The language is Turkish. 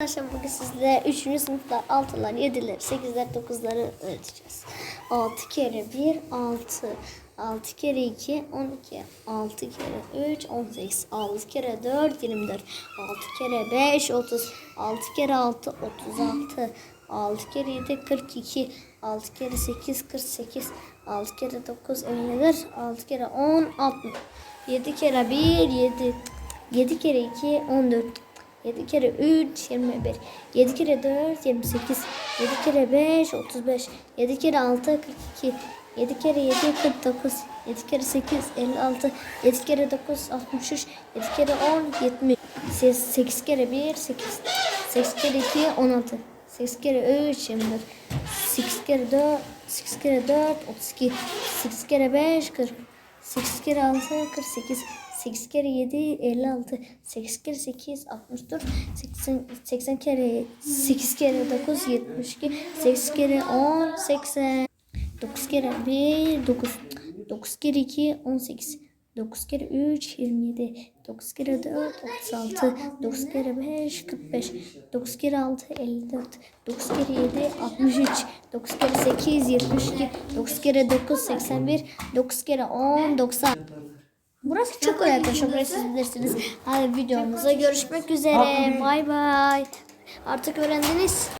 Arkadaşlar bugün sizle 3. sınıflar 6'lar, 7'ler, 8'ler, 9'ları öğreteceğiz. 6 kere 1, 6. 6 kere 2, 12. 6 kere 3, 18. 6 kere 4, 24. 6 kere 5, 30. 6 kere 6, 36. 6 kere 7, 42. 6 kere 8, 48. 6 kere 9, 51. 6 kere 10, 60. 7 kere 1, 7. 7 kere 2, 14. 7 kere 3 21 7 kere 4 28 7 kere 5 35 7 kere 6 42 7 kere 7 49 7 kere 8 56 7 kere 9 63 7 kere 10 70 8 kere 1 8 8 kere 2 16 8 kere 3 24 8 kere 4 8 kere 4 32 8 kere 5 40 8 kere 6 48 8 kere 7 56 8 kere 8 64 80, 80 kere 8 kere 9 72 8 kere 10 80 9 kere 1 9 9 kere 2 18 9 kere 3 27 9 kere 4 36 9 kere 5 45 9 kere 6 54 9 kere 7 63 9 kere 8 72 9 kere 9 81 9 kere 10 90 Burası çok kolay arkadaşlar. Burayı siz bilirsiniz. Hadi videomuzda görüşmek üzere. Bay bay. Artık öğrendiniz.